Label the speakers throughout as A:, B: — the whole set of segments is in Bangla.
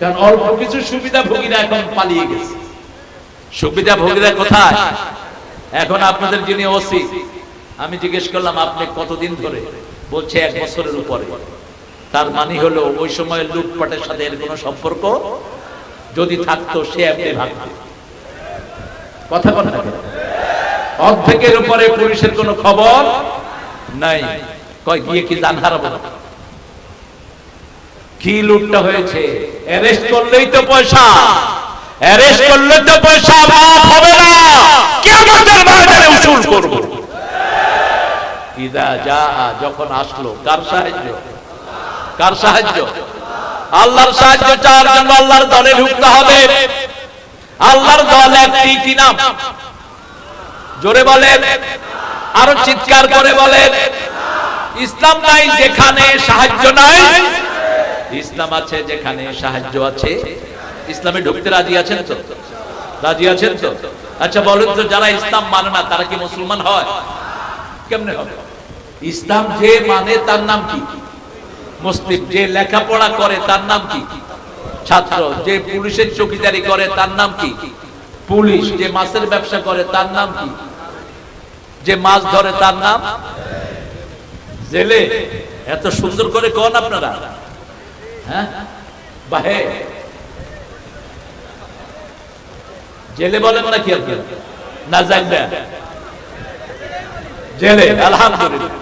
A: কারণ অল্প কিছু সুবিধা ভোগীরা এখন পালিয়ে গেছে। সুবিধা ভোগীরা কোথায়? এখন আপনাদের যিনি ওসি, আমি জিজ্ঞেস করলাম, আপনি কতদিন ধরে? বলছে, এক বছরের উপরে। তার মানে হলো, ওই সময় লুটপাটের সাথে এর কোনো সম্পর্ক? যদি থাকতো, সে এমনি ভাবত। কথা কথা অর্ধেকের উপরে পুলিশের কোনো খবর নাই। কয়, গিয়ে কি দান হারাবো না কি লুটটা হয়েছে? অ্যারেস্ট করলেই তো পয়সা। অ্যারেস্ট করলে তো পয়সা মাফ হবে না। কিয়ামতের ময়দানে উসুল করব। ইদা যা যখন আসলো, কার সাহায্য? কার সাহায্য? আল্লাহর সাহায্য চাওয়ার জন্য আল্লাহর দলে ঢুকতে হবে। আল্লাহর দল একটি কি নাম? জোরে বলেন। আরও চিৎকার করে বলেন। ইসলাম নাই, যেখানে সাহায্য নাই ইসলাম আছে যেখানে সাহায্য আছে। ইসলামে ঢুকতে রাজি আছেন তো? রাজি আছেন তো? আচ্ছা বলেন তো, যারা ইসলাম মানে না, তারা কি মুসলমান হয়? কেমনে হবে? ইসলাম যে মানে তার নাম কি? মুসলিম যে লেখাপড়া করে, তার নাম কি? ছাত্র। যে পুলিশের চৌকিদারি করে, তার নাম কি? পুলিশ। যে মাছের ব্যবসা করে, তার নাম কি? যে মাছ ধরে, তার নাম? জেলে। এত সুন্দর করে কন আপনারা। হ্যাঁ বাহে জেলে বলেন না কি আপনি না জানবে জেলে আলহামদুলিল্লাহ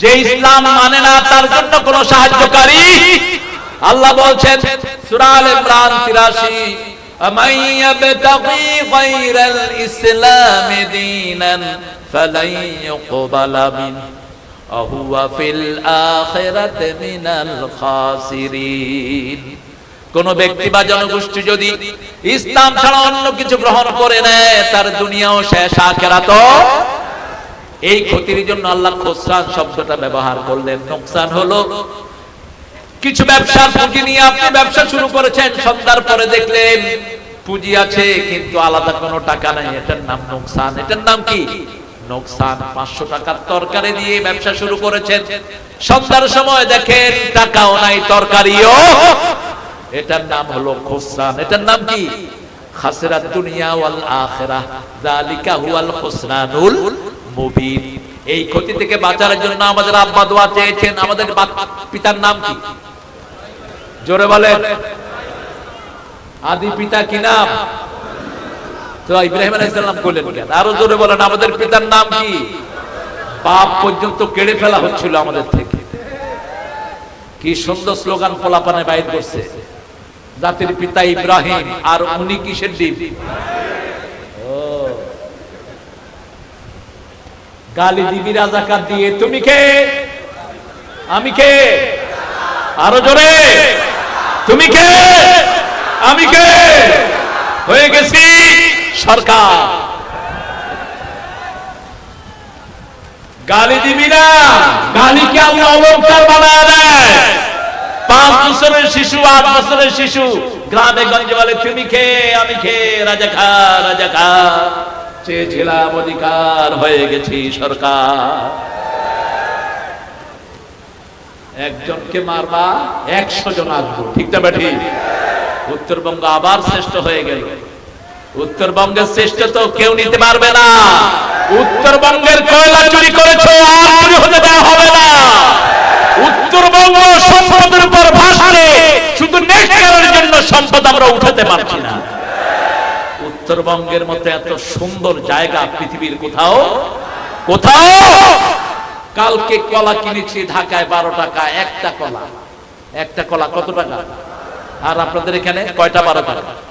A: যে ইসলাম মানে না তার জন্য কোন সাহায্যকারী আল্লাহ বলছেন সূরা আল ইমরান 83 أمن يبتغي غير الإسلام دينا فلن يقبل منه কোন ব্যক্তি বা জনগোষ্ঠী যদি ইসলাম ছাড়া অন্য কিছু গ্রহণ করে নেয়, তার দুনিয়াও শেষ, আখেরাত এই ক্ষতির জন্য আল্লাহ খোসান শব্দটা ব্যবহার করলেন। নোকসান হলো কিছু ব্যবসার পুঁজি নিয়ে আপনি ব্যবসা শুরু করেছেন, সন্ধ্যার পরে দেখলেন পুঁজি আছে, কিন্তু আলাদা কোনো টাকা নাই। এটার নাম নোকসান। এটার নাম কি? নোকসান, পাঁচশো টাকার তরকারি দিয়ে ব্যবসা শুরু করেছেন। সন্ধ্যার সময় দেখেন টাকাও নাই, তরকারিও। এটার নাম হলো খোসরান। এটার নাম কি? দুনিয়া ওয়াল হুয়াল মুবিন। এই ক্ষতি থেকে বাঁচার জন্য আমাদের আব্বা দোয়া চেয়েছেন। আমাদের পিতার নাম কি? জোরে বলেন। আদি পিতা কি নাম? তো ইব্রাহিম আলাইহিস সালাম বললেন, কেন? আরও জোরে বলেন, আমাদের পিতার নাম কি? পাপ পর্যন্ত কেড়ে ফেলা হচ্ছিল আমাদের থেকে। কি সুন্দর স্লোগান পোলাপানে বাইর করছে। জাতির পিতা ইব্রাহিম, আর উনি কিসের ও। গালি দিবি রাজা রাজাকার দিয়ে, তুমি কে? আমি কে? আরও জোরে, তুমি কে? আমি কে? হয়ে গেছি। সরকার। গালি দিবি না গালিকে আমি অলঙ্কার বানায় দেয়? পাঁচ বছরের শিশু, আট বছরের শিশু, গ্রামে গঞ্জে বলে, তুমি কে আমি কে রাজা খা রাজা খা। চেয়েছিলাম অধিকার, হয়ে গেছি সরকার। একজনকে মারবা, একশো জন আসব। ঠিক না, বেঠি? উত্তরবঙ্গ আবার শ্রেষ্ঠ হয়ে গেল। উত্তরবঙ্গের শ্রেষ্ঠ তো কেউ নিতে পারবে না। উত্তরবঙ্গের কয়লা চুরি করেছ, আর হতে দেওয়া হবে না। উত্তরবঙ্গ সম্পদের উপর ভাসছে শুধু নেককারের জন্য সম্পদ আমরা উঠাতে পারছি না। উত্তরবঙ্গের মতো এত সুন্দর জায়গা পৃথিবীর কোথাও? কোথাও? কালকে কলা কিনেছি ঢাকায় বারো টাকা, একটা কলা। একটা কলা কত টাকা? আর আপনাদের এখানে কয়টা বারো টাকা?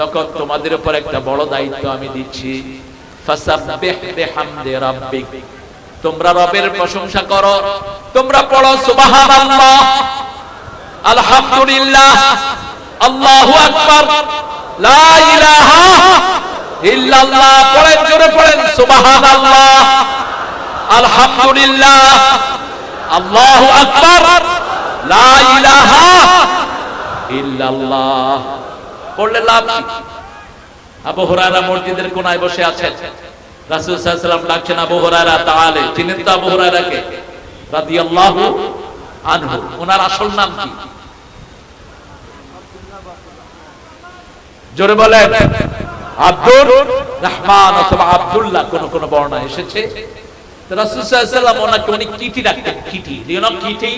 A: তখন তোমাদের উপর একটা বড় দায়িত্ব আমি দিচ্ছি। তোমরা রবের প্রশংসা করো। তোমরা পড়ো সুবহানাল্লাহ। আলহামদুলিল্লাহ। আল্লাহু আকবার। লা ইলাহা ইল্লাল্লাহ। জোরে পড়েন, সুবহানাল্লাহ। আলহামদুলিল্লাহ। আল্লাহু আকবার। লা ইলাহা ইল্লাল্লাহ। পড়লে লাভ আবু হুরায়রা মসজিদের কোনায় বসে আছেন। রাসূল সাল্লাল্লাহু আলাইহি ওয়াসাল্লাম ডাকছেন আবু হুরায়রা, তাআলে, চিনেন তো আবু হুরায়রাকে? রাদিয়াল্লাহু আনহু। ওনার আসল নাম কি? জোরে বলেন, আব্দুর রহমান অথবা আব্দুল্লাহ, কোন কোন বর্ণনা এসেছে। রাসূল সাল্লাল্লাহু আলাইহি ওয়াসাল্লাম ওনাকে উনি কিটি ডাকতেন, Kitty. You Kitty?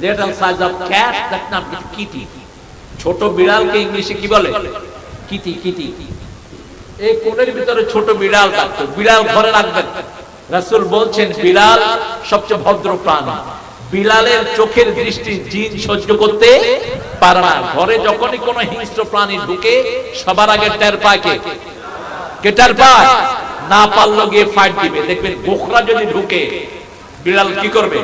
A: Little size of cat that নাম কিটি। ছোট বিড়ালকে ইংলিশে কি বলে? কিটি কিটি এই কোণের ভিতরে ছোট বিড়াল থাকতো, বিড়াল ঘরে রাখবেন। রাসূল বলছেন, বিড়াল সবচেয়ে ভদ্র প্রাণী। বিড়ালের চোখের দৃষ্টি জিন সহ্য করতে পারে না। ঘরে যখনই কোনো হিংস্র প্রাণী ঢুকে, সবার আগে টের পায় কে? কে টের পায়? না পারল গিয়ে ফাইট দিবে। দেখবেন গোখরা যদি ঢুকে, বিড়াল কি করবে?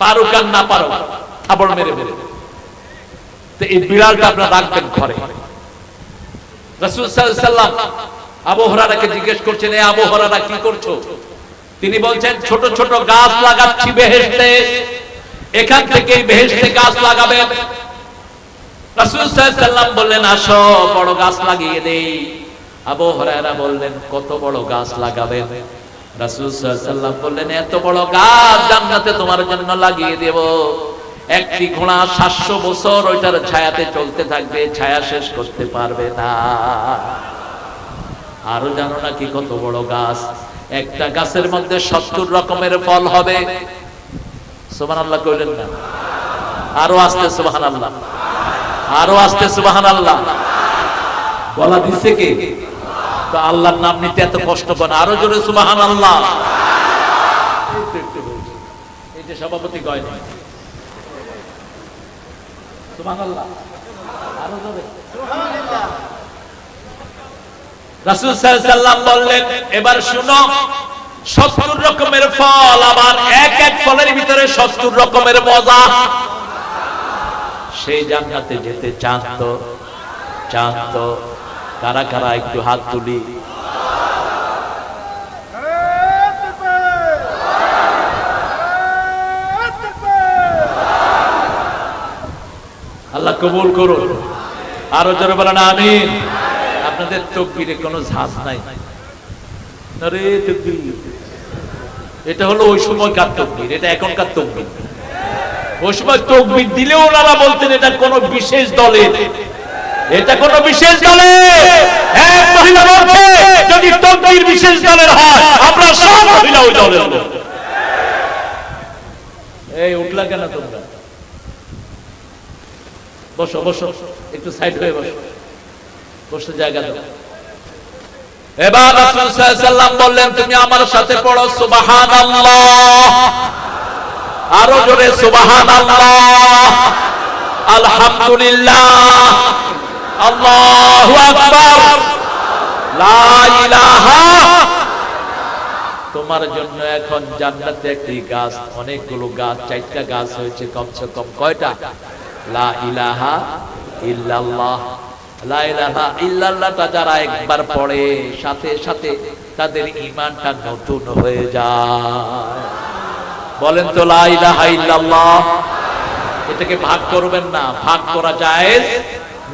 A: পারুক আর না পারো থাবড় মেরে মেরে এই বিড়ালটা রাখবেন ঘরে। জিজ্ঞেস করছেন কি করছ? তিনি বলছেন, ছোট ছোট গাছ লাগাচ্ছি বেহেশতে। এখান থেকে বেহেশতে গাছ লাগাবেন। রাসূল বললেন, আসো, বড় গাছ লাগিয়ে দেই। আবু বললেন, কত বড় গাছ লাগাবেন? রাসূল বললেন, এত বড় গাছ জান্নাতে তোমার জন্য লাগিয়ে দেব। একটি ঘোড়া সাতশো বছর ওইটার ছায়াতে চলতে থাকবে, ছায়া শেষ করতে পারবে না। আরও জানো না কি কত বড় গাছ? একটা গাছের মধ্যে সত্তর রকমের ফল হবে। সুবাহ আল্লাহ কইলেন না। আরও আসতে সুবাহান আল্লাহ আরও আসতে সুবাহান আল্লাহ বলা দিছে কে? তো আল্লাহর নাম নিতে এত কষ্ট করে আরও জোরে সুবাহান আল্লাহ এই যে সভাপতি গয় না সুবহানাল্লাহ। আরও জোরে রাসূল সাল্লাল্লাহু বললেন এবার শুনো 70 রকমের ফল আবার এক এক ফলের ভিতরে 70 রকমের মজা। সেই জান্নাতে যেতে চান তো চান তো। কারা কারা একটু হাত তুলি। আল্লাহ কবুল করুন। আরও জোরে বলেন আমি আপনাদের তকবিরে কোনো ঝাঁজ নাই। এটা হলো ওই সময়কার তকবির, এটা এখনকার তকবির। ওই সময় তকবির দিলেও ওনারা বলতেন, এটা কোন বিশেষ দলের এটা কোন বিশেষ দলের এক মহিলা বলছে, যদি তকবির বিশেষ দলের হয়, আমরা সব মহিলা ওই দলের এই, উঠলা কেন তোমরা? বসো বসো। একটু সাইড হয়ে বসো। বসে জায়গা দাও। এবার রাসূল সাল্লাল্লাহু বললেন, তুমি আমার সাথে পড়ো সুবহানাল্লাহ। আরও জোরে, সুবহানাল্লাহ। আলহামদুলিল্লাহ। আল্লাহু আকবার। লা ইলাহা। তোমার জন্য এখন জান্নাতে একটি গাছ, অনেকগুলো গাছ, চারটা গাছ হয়েছে, কমসে কম কয়টা? লা ইলাহা ইল্লাল্লাহ। লা ইলাহা ইল্লাল্লাহটা যারা একবার পড়ে, সাথে সাথে তাদের ঈমানটা নতুন হয়ে যায়। বলেন তো, লা ইলাহা ইল্লাল্লাহ। এটাকে ভাগ করবেন না, ভাগ করা জায়েজ?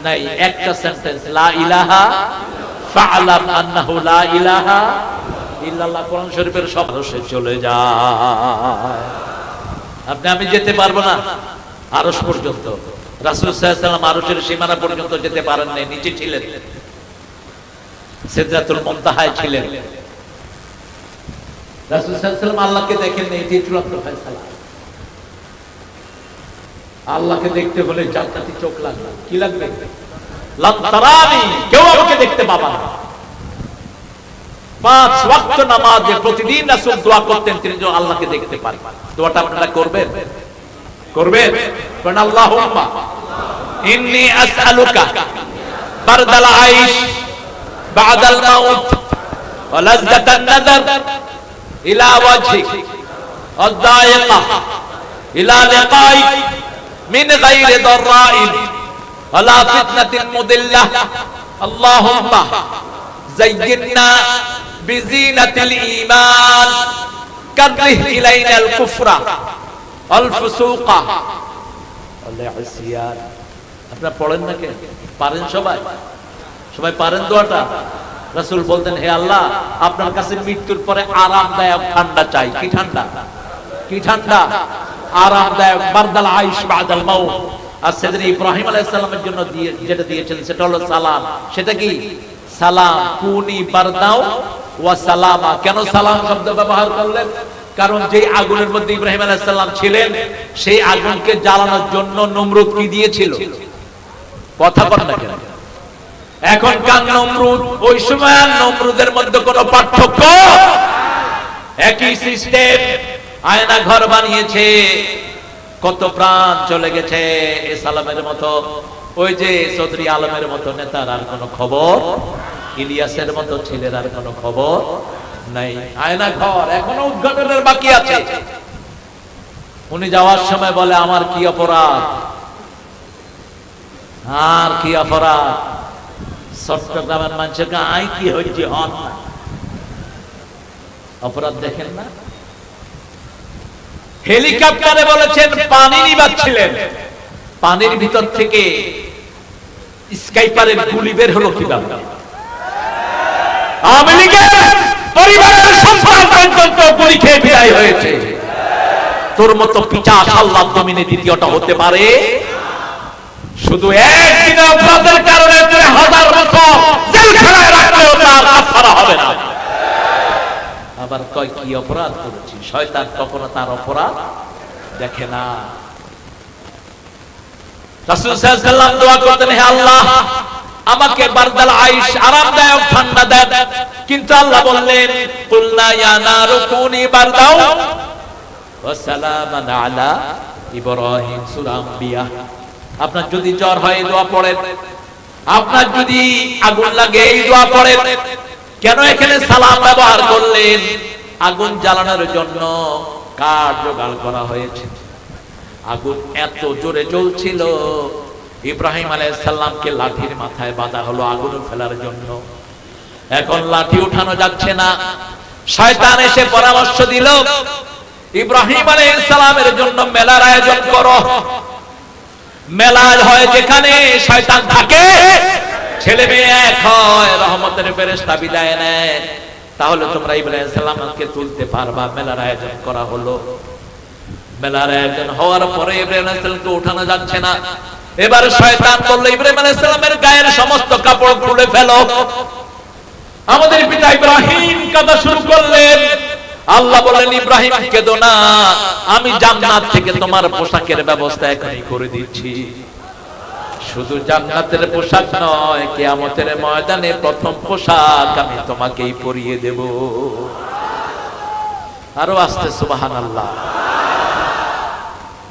A: নাই, একটা সেন্টেন্স লা ইলাহা ফাআলাম আন্নাহু লা ইলাহা ইল্লাল্লাহ। কোরআন শরীফের সব চলে যায়। আপনি, আমি যেতে পারব না? আরস পর্যন্ত। রাসুল সাল্লাম আরসের সীমানা পর্যন্ত যেতে পারেন নাই, নিচে ছিলেন। ছিলেন। আল্লাহকে দেখতে হলে চোখ কি লাগবে? দেখতে প্রতিদিন তিনি আল্লাহকে দেখতে পারেন দোয়াটা আপনারা করবেন? করবেন কারণ আল্লাহুম্মা ইন্নী আসআলুকা বারদাল আইশ বাদাল মাউত ওয়া লাযযাতান নাযার ইলা ওয়াজহিক والضائقة إلى لقائك মিন গায়রি দাররাইন ওয়ালা ফিতনাতিন মুদিল্লাহ আল্লাহুম্মা যায়্যিননা বিজিনাতিল ঈমান কাররিহ ইলাইনাল কুফরা আপনারা পড়েন না কেন পারেন সবাই? সবাই পারেন দোয়াটা? রাসূল বলতেন হে আল্লাহ আপনার কাছে মৃত্যুর পরে আরামদায়ক ঠান্ডা চাই। কি ঠান্ডা? কি ঠান্ডা? আরামদায়ক বারদাল আইশ বাদাল মাউত। আর সেদিন ইব্রাহিম জন্য দিয়ে যেটা দিয়েছিলেন সেটা হলো সালাম। সেটা কি? সালাম। কুনি বারদাও ওয়া সালামা। কেন সালাম শব্দ ব্যবহার করলেন? কারণ যেই আগুনের মধ্যে ইব্রাহিম আলাইহিস সালাম ছিলেন, সেই আগুনকে জ্বালানোর জন্য নমরুদ কি দিয়েছিল? কথা বল না কেন? এখন কান নমরুদ? ওই সময় নমরুদের মধ্যে কোনো পার্থক্য? একই সিস্টেম। আয়না ঘর বানিয়েছে, কত প্রাণ চলে গেছে এ সালামের মতো। ওই যে চৌধুরী আলমের মতো নেতার আর কোনো খবর? ইলিয়াসের মতো ছেলের আর কোনো খবর? নাই আয়না ঘর এখনও উদ্ঘাটনের বাকি আছে। উনি যাওয়ার সময় বলে, আমার কি অপরাধ? আর কি অপরাধ? চট্টগ্রামের আই কি হয়েছে? হন অপরাধ দেখেন না? হেলিকপ্টারে বলেছেন, পানি নিবাচ্ছিলেন। পানির ভিতর থেকে স্কাইপারের গুলি বের হলো কীভাবে? আওয়ামী পরিবারের সন্তান পর্যন্ত গুলি খেয়ে বিদায় হয়েছে। তোর মতো পিচাস আল্লাহ জমিনে দ্বিতীয়টা হতে পারে? শুধু একদিনে অপরাধের কারণে হাজার বছর জেলখানায় রাখলেও তার কাফারা হবে না। আবার কয়, কি অপরাধ করেছি? শয়তান কখনো তার অপরাধ দেখে না। রাসূল সাল্লাল্লাহু আলাইহি ওয়াসাল্লাম দোয়া করতেন, হে আল্লাহ আমাকে বারদাল আইশ আরামদায়ক ঠান্ডা দেন কিন্তু আল্লাহ বললেন, কুলনা ইয়া নারু বারদাও ওয়া সালামান আলা ইব্রাহিম সূরা আম্বিয়া। আপনার যদি জ্বর হয় দোয়া পড়েন। আপনার যদি আগুন লাগে, এই দোয়া পড়েন। কেন এখানে সালাম ব্যবহার করলেন? আগুন জ্বালানোর জন্য কাঠ জোগাড় করা হয়েছে। আগুন এত জোরে জ্বলছিল ইব্রাহিম আলাইসাল্লামকে লাঠির মাথায় বাঁধা হলো আগুন ফেলার জন্য। এখন লাঠি উঠানো যাচ্ছে না। শয়তান এসে পরামর্শ দিল, ইব্রাহিম আলাইসালামের জন্য মেলার আয়োজন করো। মেলা হয় যেখানে শয়তান থাকে, ছেলে মেয়ে এক হয়, রহমতের ফেরেশতা বিদায় নেয়। তাহলে তোমরা ইব্রাহিম সালামকে তুলতে পারবা, মেলার আয়োজন করা হলো। মেলার আয়োজন হওয়ার পরে ইব্রাহিম সালামকে উঠানো যাচ্ছে না। এবার শয়তান বলল, ইব্রাহিম আলাইহিস সালামের গায়ের সমস্ত কাপড় খুলে ফেলো। আমাদের পিতা ইব্রাহিম কাঁদা শুরু করলেন। আল্লাহ বললেন, ইব্রাহিম, কেঁদো না। আমি জান্নাত থেকে তোমার পোশাকের ব্যবস্থা এখনই করে দিচ্ছি। শুধু জান্নাতের পোশাক নয়, কিয়ামতের ময়দানে প্রথম পোশাক আমি তোমাকেই পরিয়ে দেব। আরও আসতে সুবাহান আল্লাহ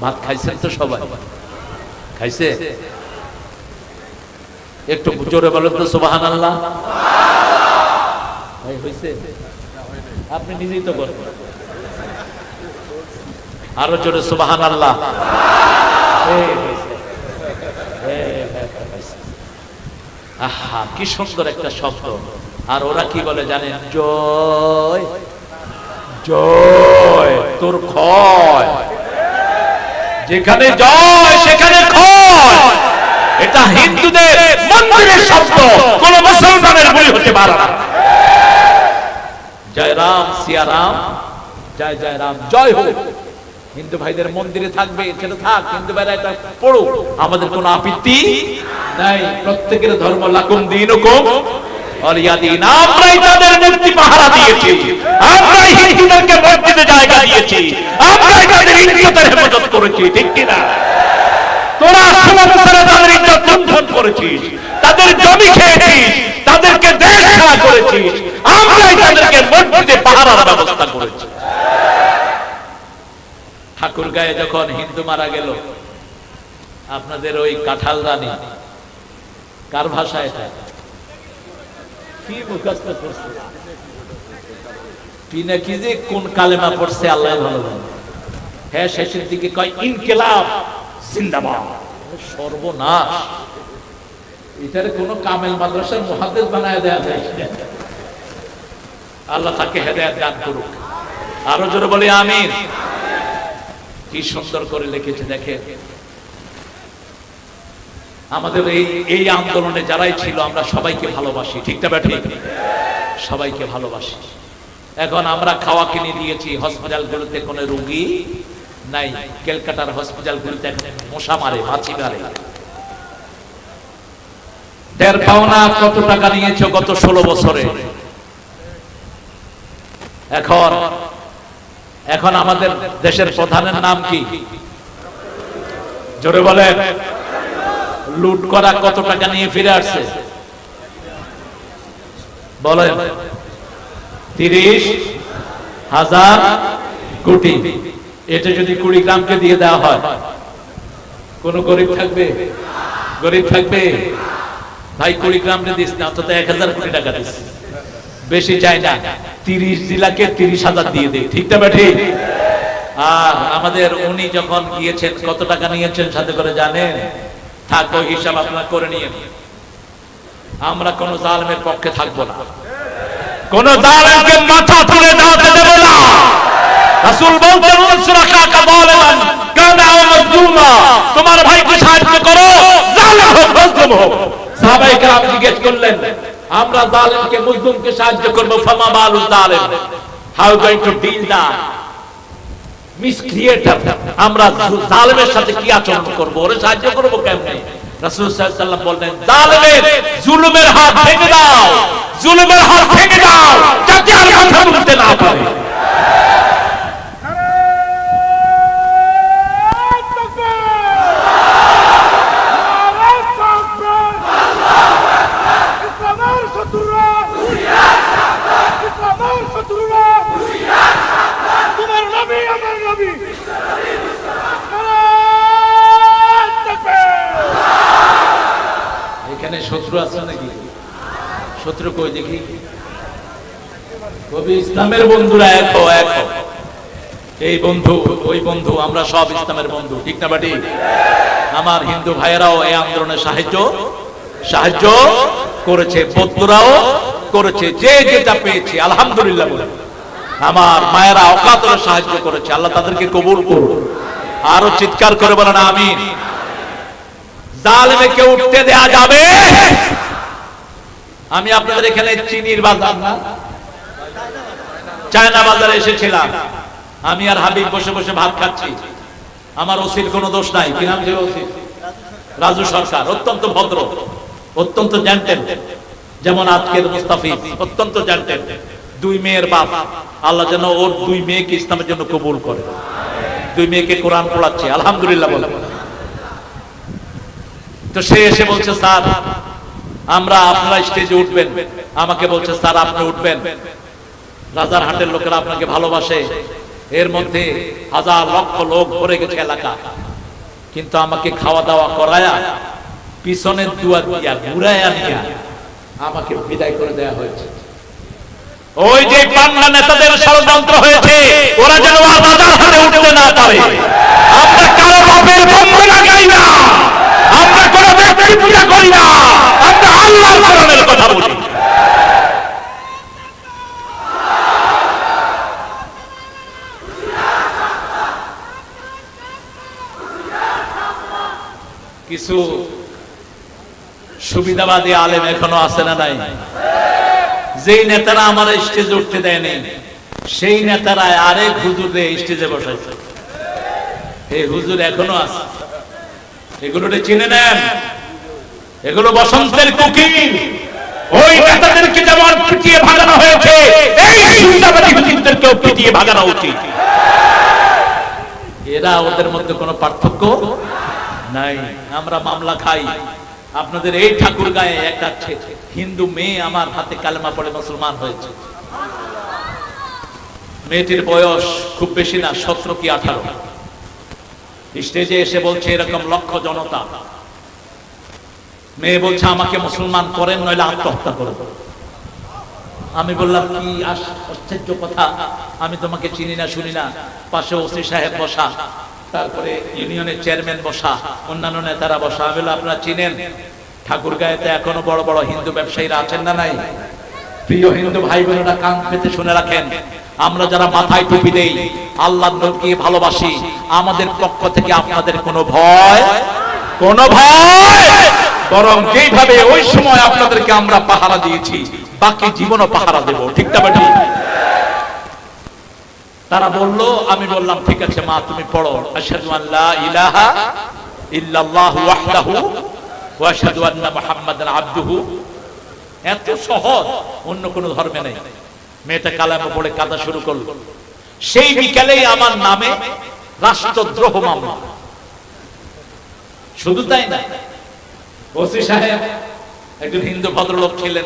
A: ভাত খাইছেন তো সবাই? খাইছে? একটু জোরে বলেন তো সুবাহান আল্লাহ হইছে? আপনি নিজেই তো আরও জোরে সুবাহান আল্লাহ। এই হইছে। আহা, কি সুন্দর একটা শব্দ। আর ওরা কি বলে জানেন? জয়। জয়, তোর ক্ষয়। যেখানে জয়, সেখানে এটা হিন্দুদের মন্দিরের শব্দ। কোন মুসলমানের বই হতে পারে না। জয় রাম সিয়া রাম জয় জয় রাম জয় হোক। হিন্দু ভাইদের মন্দিরে থাকবে সেটা থাক। হিন্দু ভাইরা এটা পড়ো আমাদের কোনো আপত্তি নাই। প্রত্যেকের ধর্ম লাকুম দিন কম তাদের জমি খেয়েছিস, তাদেরকে দেশ ছাড়া করেছিস, আমরাই তাদেরকে মসজিদে পাহারার ব্যবস্থা করেছি। ঠাকুর গায়ে যখন হিন্দু মারা গেল, আপনাদের ওই কাঁঠাল রানী, কার ভাষা এটা? কি মুখস্থ করছে? কি না কি যে কোন কালেমা পড়ছে, আল্লাহ ভালো হ্যাঁ শেষের দিকে কয়, ইনকেলাব সর্বনাশ। এটার কোন কামেল মাদ্রাসার মহাদেশ বানায় দেয়া যায়। আল্লাহ তাকে হেদায়াত দান করুক। আরও জোরে বলি, আমিন। কি সুন্দর করে লিখেছে দেখে আমাদের এই এই আন্দোলনে যারাই ছিল, আমরা সবাইকে ভালোবাসি। ঠিক না সবাইকে ভালোবাসি। এখন আমরা খাওয়া কিনে দিয়েছি, হসপিটালগুলোতে কোনো রুগী নাই। ক্যালকাটার হসপিটালগুলোতে এখন মশা মারে মাছি মারে। দেড় পাওনা কত টাকা নিয়েছো গত ষোলো বছরে? এখন এখন আমাদের দেশের প্রধানের নাম কি? জোরে বলেন। লুট করা কত টাকা নিয়ে ফিরে আসছে? বলেন। তিরিশ হাজার কোটি। এটা যদি কুড়ি গ্রামকে দিয়ে দেওয়া হয়, কোন গরিব থাকবে? গরিব থাকবে? ভাই, কুড়ি গ্রামকে দিস না, অন্তত এক হাজার কোটি টাকা দিস। বেশি চাই না, তিরিশ জেলাকে তিরিশ হাজার দিয়ে দেয় ঠিক না ঠিক আর আমাদের উনি যখন গিয়েছেন, কত টাকা নিয়েছেন সাথে করে জানেন? থাকো হিসাব আপনার করে নিয়ে আমরা কোন জালমের পক্ষে থাকব না। কোন জালেমকে মাথা তুলে দাঁড়াতে দেব না। রাসূল বলতেন উনসুরা কাকা বলেন কানা মাজলুমা। তোমার সাহায্য করো? কেরাম জিজ্ঞেস করলেন, আমরা সাহায্য করব, ফামা বালু how going to deal miscreator আমরা জালেমের সাথে কি আচরণ করব? ওরে সাহায্য করব কেমনে? রাসূল সাল্লাল্লাহু বললেন, জালেমের জুলুমের হাত ভেঙে দাও। জুলুমের হাত ভেঙে দাও, যাতে আর কথা বলতে না পারে
B: তোমার নবী আমার নবী
A: এখানে শত্রু আছে নাকি? শত্রু কই দেখি? কবি ইসলামের বন্ধুরা এক হও, এক। এই বন্ধু ওই বন্ধু আমরা সব ইসলামের বন্ধু ঠিক না বাটি? আমার হিন্দু ভাইয়েরাও এই আন্দোলনে সাহায্য সাহায্য করেছে বন্ধুরাও করেছে যে যেটা পেয়েছে আলহামদুলিল্লাহ বলে। আমার মায়েরা অকাতরে সাহায্য করেছে আল্লাহ তাদেরকে কবুল করুন আরও চিৎকার করে বলেন আমিন। জালেমে উঠতে দেয়া যাবে? আমি আপনাদের এখানে চিনির বাজার না। চায়না বাজারে এসেছিলাম। আমি আর হাবিব বসে বসে ভাত খাচ্ছি। আমার ওসির কোনো দোষ নাই। কি নাম ছিল রাজু সরকার। অত্যন্ত ভদ্র, অত্যন্ত জেন্টেল যেমন আজকের মুস্তাফিজ, অত্যন্ত জেন্টেল দুই মেয়ের বাপ। আল্লাহ যেন ওর দুই মেয়েকে ইসলামের জন্য কবুল করে। দুই মেয়েকে কোরআন পড়াচ্ছে। আলহামদুলিল্লাহ বলে। তো সে এসে বলছে, স্যার, আমরা আপনারা স্টেজে উঠবেন। আমাকে বলছে, স্যার, আপনি উঠবেন। রাজার হাটের লোকেরা আপনাকে ভালোবাসে। এর মধ্যে হাজার লক্ষ লোক ভরে গেছে এলাকা। কিন্তু আমাকে খাওয়া দাওয়া করায়া পিছনের দুয়ার দিয়া ঘুরাইয়া নিয়া আমাকে বিদায় করে দেয়া হয়েছে। ওই যে পান্না নেতাদের ষড়যন্ত্র হয়েছে, ওরা যেন আর রাজার হাটে উঠতে না পারে। আমরা কারও বাপের বন্ধনা গাই না? আমরা করি না। আমরা আল্লাহর কোরআনের কথা বলি। কিছু সুবিধাবাদী আলেম এখনও আছে না নাই? যেই নেতারা আমার স্টেজে উঠতে দেয়নি, সেই নেতারা আরেক হুজুর স্টেজে বসাইছে। এই হুজুর এখনও আছে? চিনে নেন। এগুলো বসন্তের ওই নেতাদেরকে যেমন পিটিয়ে ভাগানো হয়েছে। এই পিটিয়ে ভাগানো উচিত। এরা ওদের মধ্যে কোনো পার্থক্য নাই। আমরা মামলা খাই। আপনাদের এই ঠাকুর গায়ে একটা হিন্দু মেয়ে আমার হাতে কালেমা পড়ে মুসলমান হয়েছে। মেয়েটির বয়স খুব বেশি না, সতেরো কি আঠারো। স্টেজে এসে বলছে এরকম লক্ষ জনতা। মেয়ে বলছে আমাকে মুসলমান করেন নইলে আত্মহত্যা করব আমি বললাম কি আশ্চর্য কথা। আমি তোমাকে চিনি না শুনি না। পাশে ওসি সাহেব বসা তারপরে ইউনিয়নের চেয়ারম্যান বসা অন্যান্য নেতারা বসা। আমি বললাম, আপনারা চিনেন? ঠাকুর গায়েতে এখনও বড় বড় হিন্দু ব্যবসায়ীরা আছেন না নাই? প্রিয় হিন্দু ভাই বোনেরা কান পেতে শুনে রাখেন। আমরা যারা মাথায় টুপি দেই আল্লাহ নবীকে ভালোবাসি, আমাদের পক্ষ থেকে আপনাদের কোনো ভয় কোনো ভয়, বরং যেইভাবে ওই সময় আপনাদেরকে আমরা পাহারা দিয়েছি, বাকি জীবনও পাহারা দেব, ঠিক না বেটি? তারা বলল, আমি বললাম, ঠিক আছে মা, তুমি পড়ো, আশহাদু আল্লা ইলাহা ইল্লাল্লাহু ওয়াহদাহু ওয়া আশহাদু আন্না মুহাম্মাদান আবদুহু। এত সহজ, অন্য কোন ধর্মে নেই। মেয়েটা কালামে পড়ে কাঁদা শুরু করল। সেই বিকেলেই আমার নামে রাষ্ট্রদ্রোহ মামলা। শুধু তাই না, ওসি সাহেব একজন হিন্দু ভদ্রলোক ছিলেন।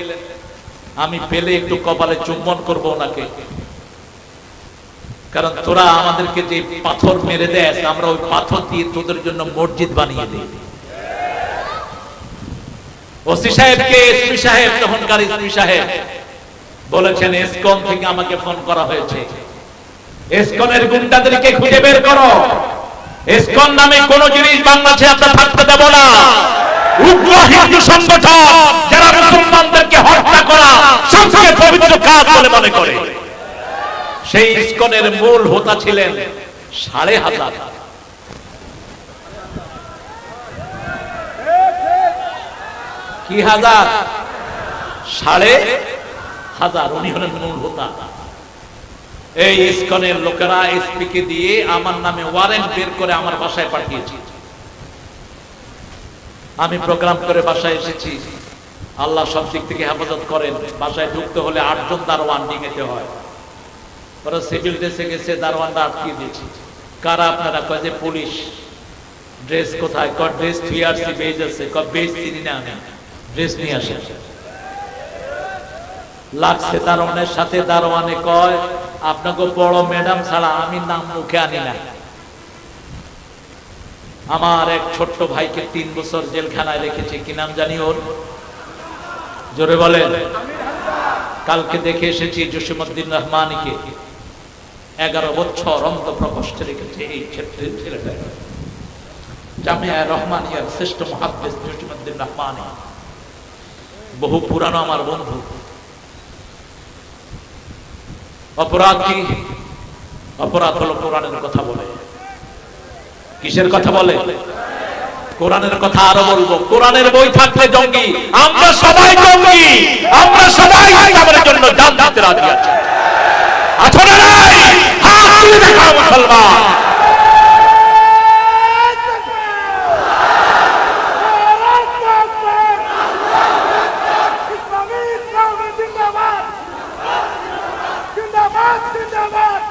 A: আমি পেলে একটু কপালে চুম্বন করব ওনাকে। কারণ তোরা আমাদেরকে যে পাথর মেরে দেয় আমরা ওই পাথর দিয়ে তোদের জন্য মসজিদ বানিয়ে দিই। ওসি সাহেবকে এসপি সাহেব, তখনকার এসপি সাহেব বলেছেন, এসকন থেকে আমাকে ফোন করা হয়েছে। এসকনের গুন্ডাদেরকে খুঁজে বের করো। এসকন নামে কোন জিনিস বাংলাদেশে আমরা থাকতে দেব না। উগ্র হিন্দু সংগঠন যারা মুসলমানদেরকে হত্যা করা সবচেয়ে পবিত্র কাজ বলে মনে করে। সেই ইস্কনের মূল হোতা ছিলেন সাড়ে হাজার। কি হাজার? সাড়ে হাজার উনি হলেন মূল হোতা এই ইস্কনের লোকেরা এসপি কে দিয়ে আমার নামে ওয়ারেন্ট বের করে আমার বাসায় পাঠিয়েছি। আমি প্রোগ্রাম করে বাসায় এসেছি। আল্লাহ সব দিক থেকে হেফাজত করেন। বাসায় ঢুকতে হলে আটজন দারোয়ান ডিঙেতে হয়। ওরা সিভিল ড্রেসে গেছে দারোয়ানটা আটকিয়ে দিয়েছি। কারা আপনারা? কয় যে পুলিশ। ড্রেস কোথায়? ক ড্রেস থ্রি আরসি বেজ আছে। ক বেজ চিনি না আমি। ড্রেস নিয়ে আসে লাগছে, দারোয়ানের সাথে দারোয়ানে কয়, আপনাকে বড় ম্যাডাম ছাড়া আমি নাম মুখে আনি না। আমার এক ছোট্ট ভাইকে তিন বছর জেলখানায় রেখেছে, কি নাম জানি ওর? জোরে বলেন। কালকে দেখে এসেছি জসিমুদ্দিন রহমানিকে। এগারো বছর অন্ত প্রকোষ্ঠে রেখেছে এই ক্ষেত্রে ছেলেটা। জামিয়া রহমানিয়ার শ্রেষ্ঠ মহাদ্দেশ জসিমুদ্দিন রহমানি। বহু পুরানো আমার বন্ধু। অপরাধ কি? অপরাধ হলো কোরআনের কথা বলে। কিসের কথা বলে? কোরআনের কথা আরও বলব। কোরআনের বই থাকলে জঙ্গি। আমরা সবাই জঙ্গি। আমরা সবাই ইসলামের জন্য জান দিতে রাজি আছি। আছো না নাই? হাত তুলে দেখাও মুসলমান
B: ইসলামী ইসলামী জিন্দাবাদ জিন্দাবাদ জিন্দাবাদ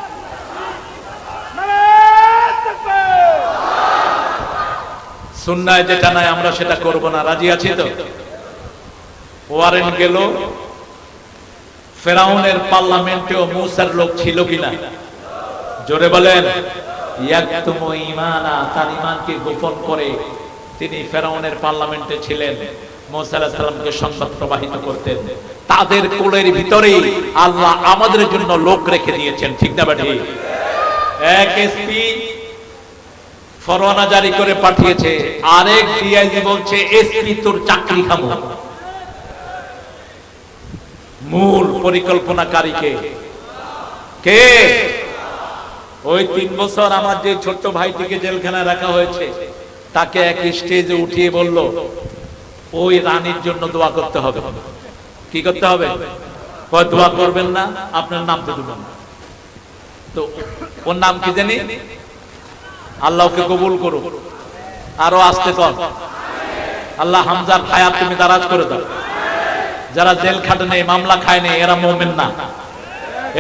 B: নারায়ণ তাকবীর
A: সুন্নায় যেটা নাই, আমরা সেটা করব না। রাজি আছি তো? ওয়ারেন গেল। ফেরাউনের পার্লামেন্টেও মুসার লোক ছিল কিনা? জোরে বলেন। তার ঈমানকে গোপন করে তিনি ফেরাউনের পার্লামেন্টে ছিলেন। মুসা আলাইহিস সালামকে সংবাদ প্রবাহিত করতেন। তাদের কোলের ভিতরেই আল্লাহ আমাদের জন্য লোক রেখে দিয়েছেন। ঠিক না বেটি? এক এসপি ফরমানা জারি করে পাঠিয়েছে। আরেক ডিআইজি বলছে, এসপি তোর চাকরি খাব মূল পরিকল্পনাকারীকে। কে? ওই তিন বছর আমার যে ছোট্ট ভাইটিকে জেলখানায় রাখা হয়েছে, তাকে এক স্টেজে উঠিয়ে বলল, ওই রানীর জন্য দোয়া করতে হবে। কি করতে হবে? দোয়া করবেন না, আপনার নাম তো দেবেন তো ওর নাম কি জানি? আল্লাহকে কবুল করো। আরও আসতে কর আল্লাহ হামজার হায়াত তুমি দারাজ করে দাও। যারা জেল খাটে নেই, মামলা খায় নেই, এরা মোমেন না।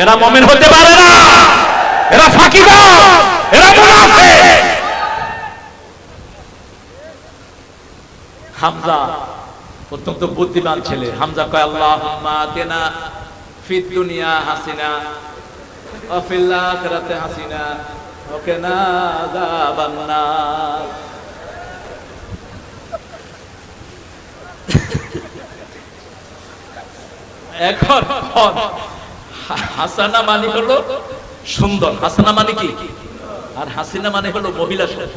A: এরা মোমেন হতে পারে না। এরা ফাঁকি এরা হামজা অত্যন্ত বুদ্ধিমান ছেলে। হামজা কয় দুনিয়া হাসিনা হাসিনা। ওকে না আযাবান্নার এখন হাসানা মানে হলো সুন্দর। হাসানা মানে কি? আর হাসিনা মানে হলো মহিলা শব্দ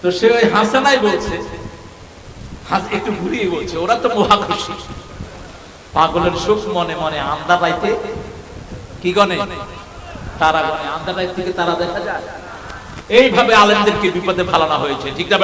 A: তো সে ওই হাসানাই বলছে। একটু ঘুরিয়ে বলছে। ওরা তো মহা খুশি। পাগলের সুখ মনে মনে আন্দা পাইতে কি গনে তারা থেকে তারা দেখা যায়। এইভাবে আলেমদেরকে বিপদে ফালানো হয়েছে ঠিক না